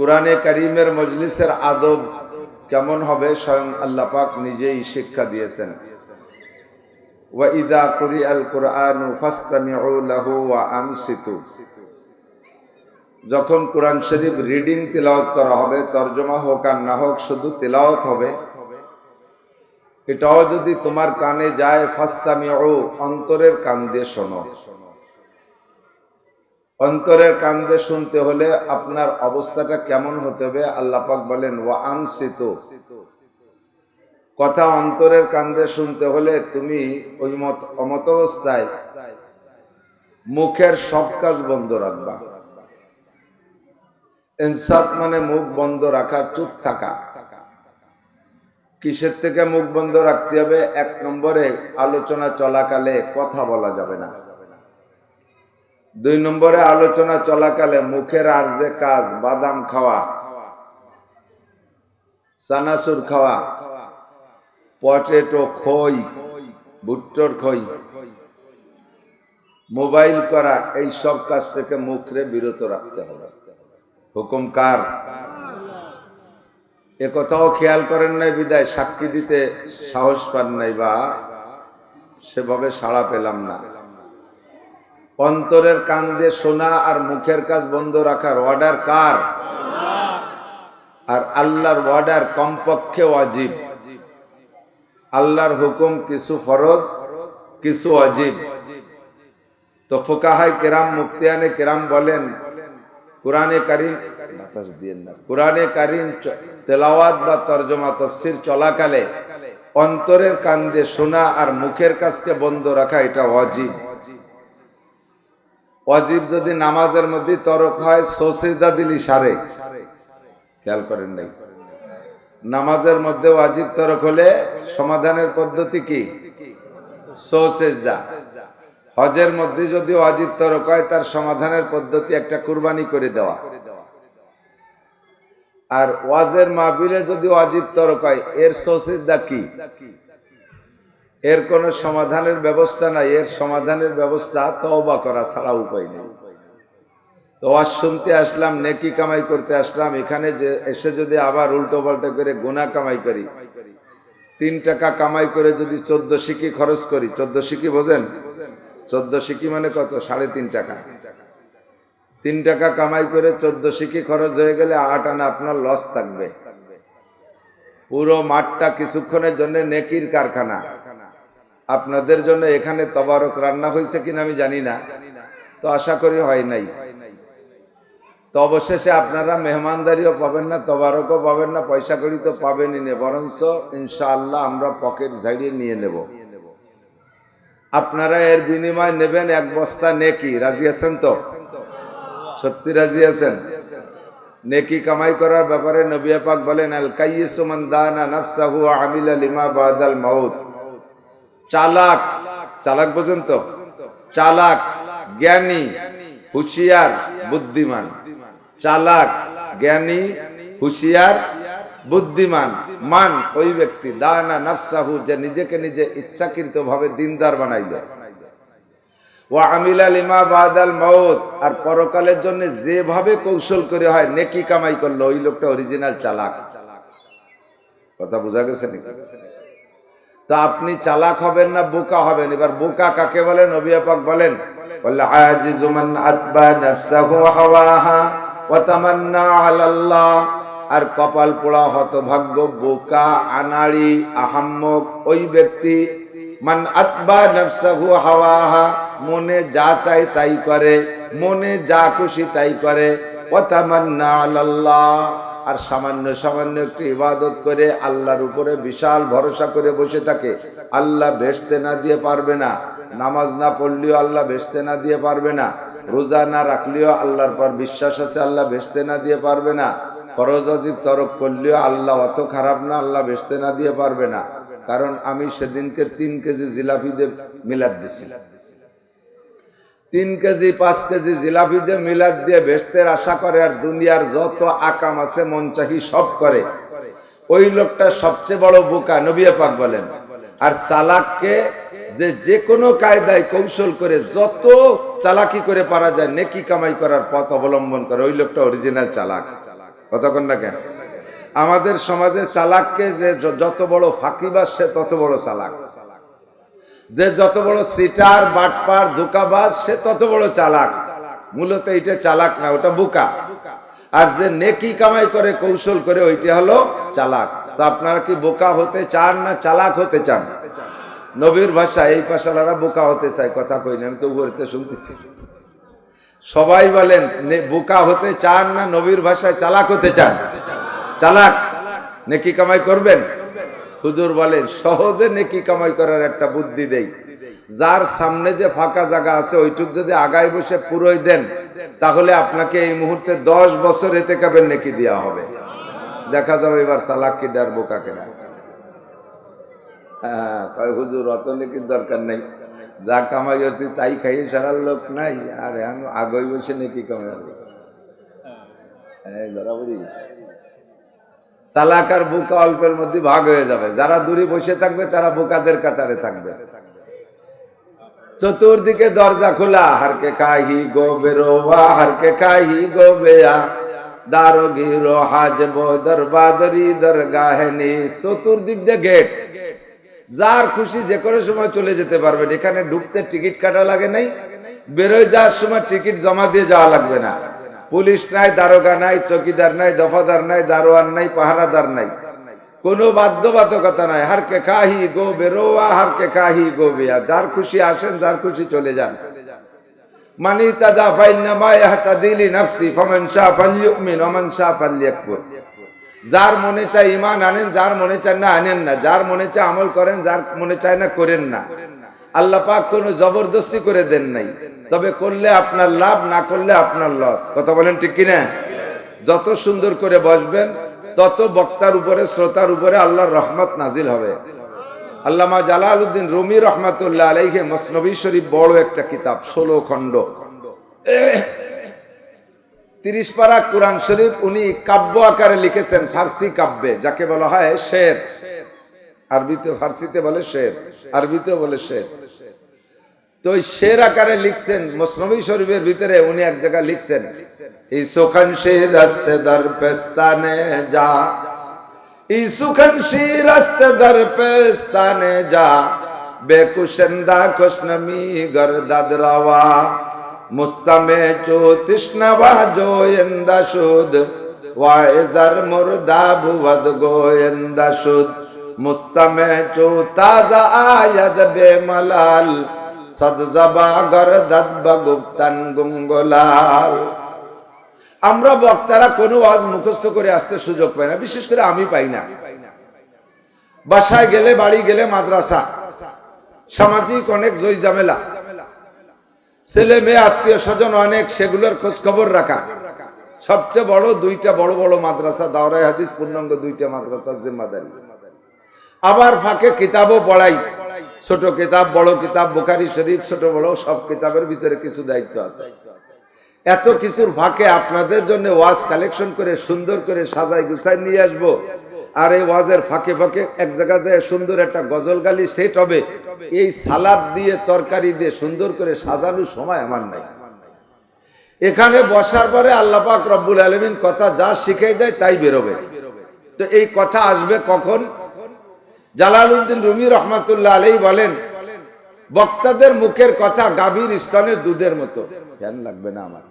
কোরআনে করিমের মজলিসের আদব কেমন হবে স্বয়ং আল্লাহ পাক নিজেই শিক্ষা দিয়েছেন। যখন কোরআন শরীফ রিডিং তেলাওয়াত করা হবে, তর্জমা হোক আর না হোক, শুধু তেলাওয়াত হবে। এটাও যদি তোমার কানে যায়, ফাস্তামিউ, অন্তরের কান দিয়ে শোনো। অন্তরের কান দিয়ে শুনতে হলে আপনার অবস্থাটা কেমন হতে হবে? আল্লাহ পাক বলেন, ওয়া আনসিত। কথা অন্তরের কান দিয়ে শুনতে হলে তুমি ওই মত, অমত অবস্থায় মুখের সব কাজ বন্ধ রাখবা। ইনসাত মানে মুখ বন্ধ রাখা, চুপ থাকা। কিসের থেকে মুখ বন্ধ রাখতে হবে? এক নম্বরে, আলোচনা চলাকালে কথা বলা যাবে না। দুই নম্বরে আলোচনা চলাকালে মুখের আর যে কাজ, বাদাম খাওয়া সানাসুর খাওয়া, পটেটো খই, ভুট্টোর খই, মোবাইল করা, এই সব কাজ থেকে মুখরে বিরত রাখতে হবে। হুকুম কার? এ কথাও খেয়াল করেন নাই বিদায়, সাক্ষী দিতে সাহস পান নাই বা, সেভাবে সাড়া পেলাম না। অন্তরের কান দিয়ে শোনা আর মুখের কাজ বন্ধ রাখার অর্ডার কার? আর আল্লাহর অর্ডার কমপক্ষে অজীব আল্লাহর হুকুম কিছু ফরজ, কিছু অজীব তো ফোকাহাই কেরাম মুক্তিয়ানে কেরাম বলেন, কোরআনে কারিম কোরআনে কারিম তেলাওয়াত বা তর্জমা, তফসির চলাকালে অন্তরের কান দিয়ে শোনা আর মুখের কাজকে বন্ধ রাখা এটা অজীব অজীব যদি নামাজের মধ্যে তরক হয়, সোসিদা দিলি সারে। খেয়াল করেন নাই। নামাজের মধ্যে অজীব তরক হলে সমাধানের পদ্ধতি কি? সোসেজদা হজের মধ্যে যদি অজীব তরক হয়, তার সমাধানের পদ্ধতি একটা কুরবানি করে দেওয়া। আর ওয়াজের মাহবিলে যদি অজীব তরক হয়, এর সোসিদা কি? এর কোন সমাধানের ব্যবস্থা নাই। এর সমাধানের ব্যবস্থা তওবা করা ছাড়া উপায় নেই। তো আজ শুনতে আসলাম, নেকি কামাই করতে আসলাম। এখানে যে এসে যদি আবার উল্টো পাল্টা করে গোনা কামাই করি। তিন টাকা কামাই করে যদি চোদ্দ সিকি খরচ করি। চোদ্দ সিকি বোঝেন? চোদ্দ সিকি মানে কত? সাড়ে তিন টাকা। তিন টাকা কামাই করে চোদ্দ সিকি খরচ হয়ে গেলে আট আনা আপনার লস থাকবে। পুরো মাঠটা কিছুক্ষণের জন্য নেকির কারখানা। আপনাদের জন্য এখানে তবারক রান্না হয়েছে কিনা আমি জানি না। তো আশা করি হয় নাই। তো অবশেষে আপনারা মেহমানদারিও পাবেন না, তবারকও পাবেন না, পয়সা করি তো পাবেনই না। বরঞ্চ ইনশাআল্লাহ আমরা পকেট ঝাড়িয়ে নিয়ে নেব। আপনারা এর বিনিময় নেবেন এক বস্তা নেকি। রাজি আছেন তো? সত্যি রাজি আছেন? নেকি কামাই করার ব্যাপারে নবিয়া পাক বলেন, আল কাইয়িসু মান দানা নাফসাহু আমিলা লিমা বাদাল মাউত। চালাক চালাক বোঝেন তো চালাক, জ্ঞানী, হুঁশিয়ার, বুদ্ধিমান। চালাক, জ্ঞানী, হুঁশিয়ার, বুদ্ধিমান। মান ওই ব্যক্তি, দানা নাফসাহু, যে নিজেকে নিজে ইচ্ছাকৃত ভাবে দিনদার বানাইল। ওয়া আমিলা লিমা বাদাল মাউত, আর পরকালের জন্য যেভাবে কৌশল করে হয়, নেকি কামাই করল, ওই লোকটা অরিজিনাল চালাক। কথা বোঝা গেছে নাকি? তো আপনি চালাক হবেন না, বোকা হবেন। এবার বোকা কাকে বলেন নবী পাক বলেন, বলে আজিজু মান আতবা নাফসাহু হাওয়াহা ওয়া তামান্না আর কপাল পোড়া হতভাগ্য, বোকা, আনাড়ি, আহাম্মক, ওই ব্যক্তি মান আতবা নাফসাহু হাওয়াহা, মনে যা চাই তাই করে, মনে যা খুশি তাই করে। ওয়া তামান্না আলাল্লাহ। আর সামান্য সামান্য একটু ইবাদত করে আল্লাহর উপরে বিশাল ভরসা করে বসে থাকে। আল্লাহ বেসতে না দিয়ে পারবে না। নামাজ না পড়লেও আল্লাহ বেসতে না দিয়ে পারবে না। রোজা না রাখলেও আল্লাহর পর বিশ্বাস আছে, আল্লাহ বেসতে না দিয়ে পারবে না। ফরজ আজিব তরক করলেও আল্লাহ অত খারাপ না, আল্লাহ বেসতে না দিয়ে পারবে না। কারণ আমি সেদিনকে তিন কেজি জিলাপি দিয়ে মিলাদ দিছিলাম তিন কেজি, পাঁচ কেজি জিলাপি দিয়ে, মিলাদ দিয়ে বেস্তের আশা করে আর দুনিয়ার যত আকাম আছে, মন চাহি সব করে। ওই লোকটা সবচেয়ে বড় বোকা নবিয়া পাক বলেন। আর চালাককে যে যে কোনো কায়দায় কৌশল করে, যত চালাকি করে পারা যায়, নেকি কামাই করার পথ অবলম্বন করে, ওই লোকটা অরিজিনাল চালাক। কতক্ষণ না কেন? আমাদের সমাজে চালাককে যে যত বড় ফাঁকিবাস সে তত বড় চালাক। যে যত বড় সিটার, বাটপার, ধোকাবাজ, সে তত বড় চালাক। মূলত এইটা চালাক না, ওটা বোকা। আর যে নেকি কামাই করে, কৌশল করে, ওইটা হলো চালাক। তো আপনারা কি বোকা হতে চান না চালাক হতে চান? নবীর ভাষা, এই পাশালারা বোকা হতে চায়, কথা কই না, আমি তো উপরেতে শুনতেছি। সবাই বলেন বোকা হতে চান না নবীর ভাষায় চালাক হতে চান? চালাক। নেকি কামাই করবেন? হুজুর বলেন, সহজে নেকি কামাই করার একটা বুদ্ধি দেই। যার সামনে যে ফাঁকা জায়গা আছে, ওইটুক যদি আগায় বসে পুরোই দেন, তাহলে আপনাকে এই মুহূর্তে দশ বছর এতে কাবেন নেকি দেওয়া হবে। দেখা যাবে এবার চালাক কি ডার বোকা কেনা। হ্যাঁ হুজুর, অত নেকির দরকার নেই। যা কামাই হচ্ছে তাই খাইয়ে সারার লোক নাই। আর আমি আগই বসে নাকি কামাই এই ধরা বুঝিস চালাক আর বোকা অল্পের মধ্যে ভাগ হয়ে যাবে। যারা দূরে বসে থাকবে, তারা বোকাদের কাতারে থাকবে। চতুর্দিকে দরজা খোলা হারকে কাহি গো বেরোবা হারকে কাহি গো বেয়া দারো গিরো দরবাদরি দরগাহেনি চতুর্দিক দিয়ে গেট। যার খুশি যে কোনো সময় চলে যেতে পারবেন এখানে ঢুকতে টিকিট কাটা লাগে নাই। বেরোয় যাওয়ার সময় টিকিট জমা দিয়ে যাওয়া লাগবে না। পুলিশ নাই, দারোগা নাই, চকিদার নাই, দফাদার নাই, দারোয়ান নাই, পাহারাদার নাই। কোনো বাধ্যবাধকতা নাই। হারকে কাহি গো বেরোয়া হারকে কাহি গো বেয়া। যার খুশি আসেন, যার খুশি চলে যান। মানি তাদা ইয়াহতাদিলি নাফসি, ফামান শা ফালইউমিন ওয়া মান শা ফালইয়াকফুর। যার মনে চায় ইমান আনেন, যার মনে চায় না আনেন না। যার মনে চায় আমল করেন, যার মনে চায় না করেন না। আল্লাহ পাক কোনো জবরদস্তি করে দেন নাই। তবে করলে আপনার লাভ, না করলে আপনার লস। কথা বলেন ঠিক কিনা? যত সুন্দর করে বসবেন, তত বক্তার উপরে, শ্রোতার উপরে আল্লাহর রহমত নাজিল হবে। আল্লামা জালালউদ্দিন রুমি রহমাতুল্লাহ আলাইহে মসনবী শরীফ বড় একটা কিতাব, ষোলো খণ্ড। তিরিশ পারা কোরআন শরীফ উনি কাব্য আকারে লিখেছেন, ফার্সি কাব্যে, যাকে বলা হয় শের। আরবিতে, ফার্সিতে বলে শের, আরবিতেও বলে শের। তো ওই শের আকারে লিখছেন মসনবী শরীফের ভিতরে উনি এক জায়গায় লিখছেন এই সুখান সে রাস্তে দর পেস্তানে যা এই সুখান রাস্তে দর পেস্তানে যা, বেকুশন্দা খুশনমি গরদাদ রাওয়া, মুস্তামে চো তৃষ্ণবা জোয়েন্দা সুদ, ওয়াইজার মুর্দা ভুবদ গোয়েন্দা সুদ। বেমালাল সদজবা গরদাদ বগুপ্তান গুঙ্গলাল। আমরা বক্তারা কোনো ওয়াজ মুখস্থ করে আসতে সুযোগ পাই না, বিশেষ করে আমি পাই না। বাসায় গেলে, বাড়ি গেলে মাদ্রাসা, সামাজিক অনেক জয় ঝামেলা। ছেলে মেয়ে, আত্মীয় স্বজন অনেক, সেগুলোর খোঁজ খবর রাখা। সবচেয়ে বড় দুইটা বড় বড় মাদ্রাসা দাওরাই হাদিস, পূর্ণাঙ্গ দুইটা মাদ্রাসার জিম্মাদারি। আবার ফাঁকে কিতাবও পড়াই। ছোট কিতাব, বড় কিতাব, বোখারি শরীফ, ছোট বড় সব কিতাবের ভিতরে কিছু দায়িত্ব আছে। এত কিছুর ফাঁকে আপনাদের জন্য ওয়াজ কালেকশন করে, সুন্দর করে সাজাই গুছাই নিয়ে আসব। আর এই ওয়াজের ফাঁকে ফাঁকে এক জায়গায় যায়, সুন্দর একটা গজল গালি সেট হবে। এই সালাদ দিয়ে, তরকারি দিয়ে সুন্দর করে সাজানোর সময় আমার নাই। এখানে বসার পরে আল্লাহ পাক রব্বুল আলমিন কথা যা শিখে যায় তাই বেরোবে। তো এই কথা আসবে কখন? জালালউদ্দিন রুমি রহমাতুল্লাহ আলাই বলেন, বক্তাদের মুখের কথা গাভীর স্তনে দুধের মতো। ধ্যান লাগবে না আমার।